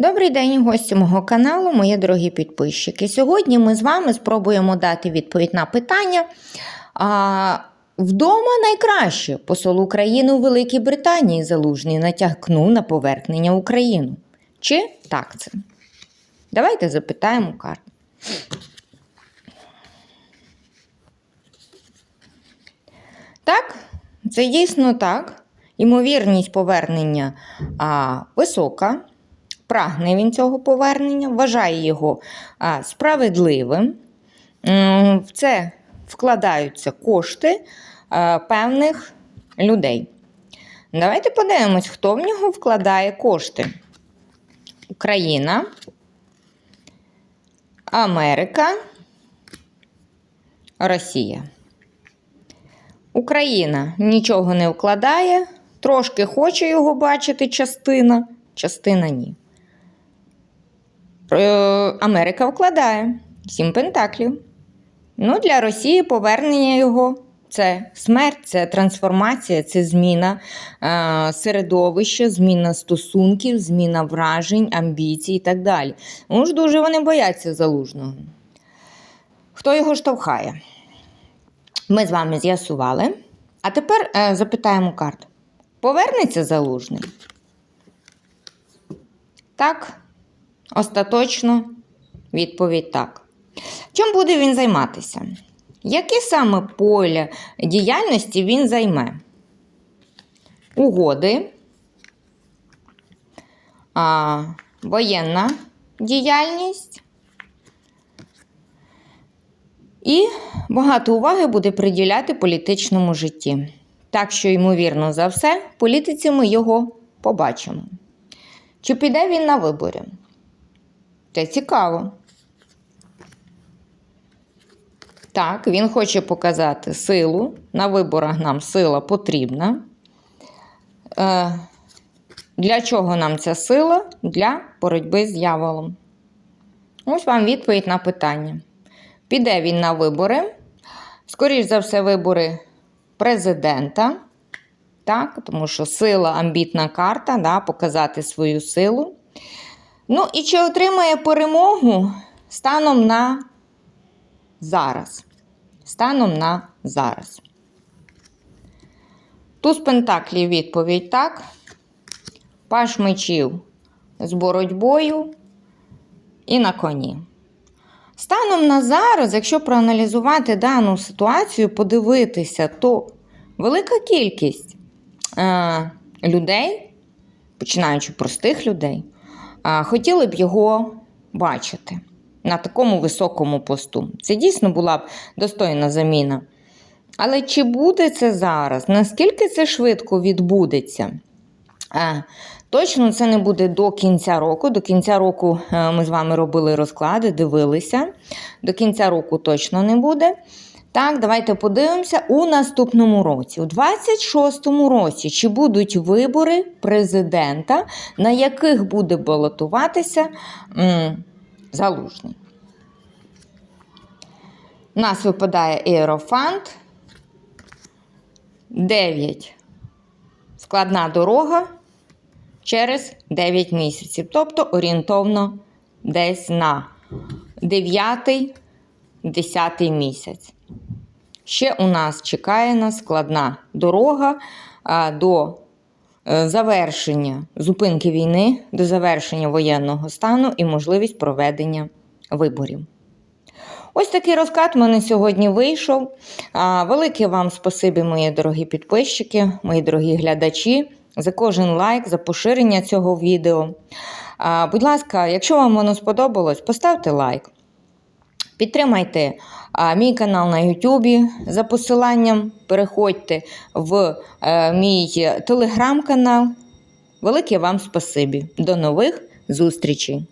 Добрий день, гості мого каналу, мої дорогі підписчики. Сьогодні ми з вами спробуємо дати відповідь на питання. А, вдома найкраще посол України у Великій Британії залужний натягнув на повернення Україну. Чи так це? Давайте запитаємо карту. Так, це дійсно так. Ймовірність повернення а, висока. Прагне він цього повернення, вважає його справедливим. В це вкладаються кошти певних людей. Давайте подивимось, хто в нього вкладає кошти. Україна, Америка, Росія. Україна нічого не вкладає, трошки хоче його бачити частина, частина ні. Е, Америка вкладає сім пентаклів. Ну, для Росії повернення його це смерть, це трансформація, це зміна е, середовища, зміна стосунків, зміна вражень, амбіцій і так далі. Ну ж дуже вони бояться залужного. Хто його штовхає? Ми з вами з'ясували. А тепер е, запитаємо карту. Повернеться залужний? Так. Остаточно відповідь так. Чим буде він займатися? Яке саме поле діяльності він займе? Угоди, а, воєнна діяльність. І багато уваги буде приділяти політичному житті. Так що, ймовірно, за все, в політиці ми його побачимо. Чи піде він на вибори? Це цікаво. Так, він хоче показати силу. На виборах нам сила потрібна. Е, Для чого нам ця сила? Для боротьби з дьяволом. Ось вам відповідь на питання. Піде він на вибори. Скоріш за все, вибори президента. Так, тому що сила, амбітна карта, да, показати свою силу. Ну, і чи отримає перемогу станом на зараз? Станом на зараз. Туз Пентаклів відповідь так. Паш мечів з боротьбою і на коні. Станом на зараз, якщо проаналізувати дану ситуацію, подивитися, то велика кількість е, людей, починаючи простих людей, хотіли б його бачити на такому високому посту. Це дійсно була б достойна заміна. Але чи буде це зараз? Наскільки це швидко відбудеться? Точно це не буде до кінця року. До кінця року е, ми з вами робили розклади, дивилися. До кінця року точно не буде. Так, давайте подивимося у наступному році. У 26-му році чи будуть вибори президента, на яких буде балотуватися м, залужний. У нас випадає Аерофант. 9. Складна дорога через 9 місяців. Тобто орієнтовно десь на 9-10 місяць. Ще у нас чекає нас складна дорога до е, завершення зупинки війни, до завершення воєнного стану і можливість проведення виборів. Ось такий розклад в мене сьогодні вийшов. Велике вам спасибі, мої дорогі підписчики, мої дорогі глядачі, за кожен лайк, за поширення цього відео. Будь ласка, якщо вам воно сподобалось, поставте лайк. Підтримайте мій канал на YouTube за посиланням. Переходьте в е, мій телеграм-канал. Велике вам спасибі. До нових зустрічей!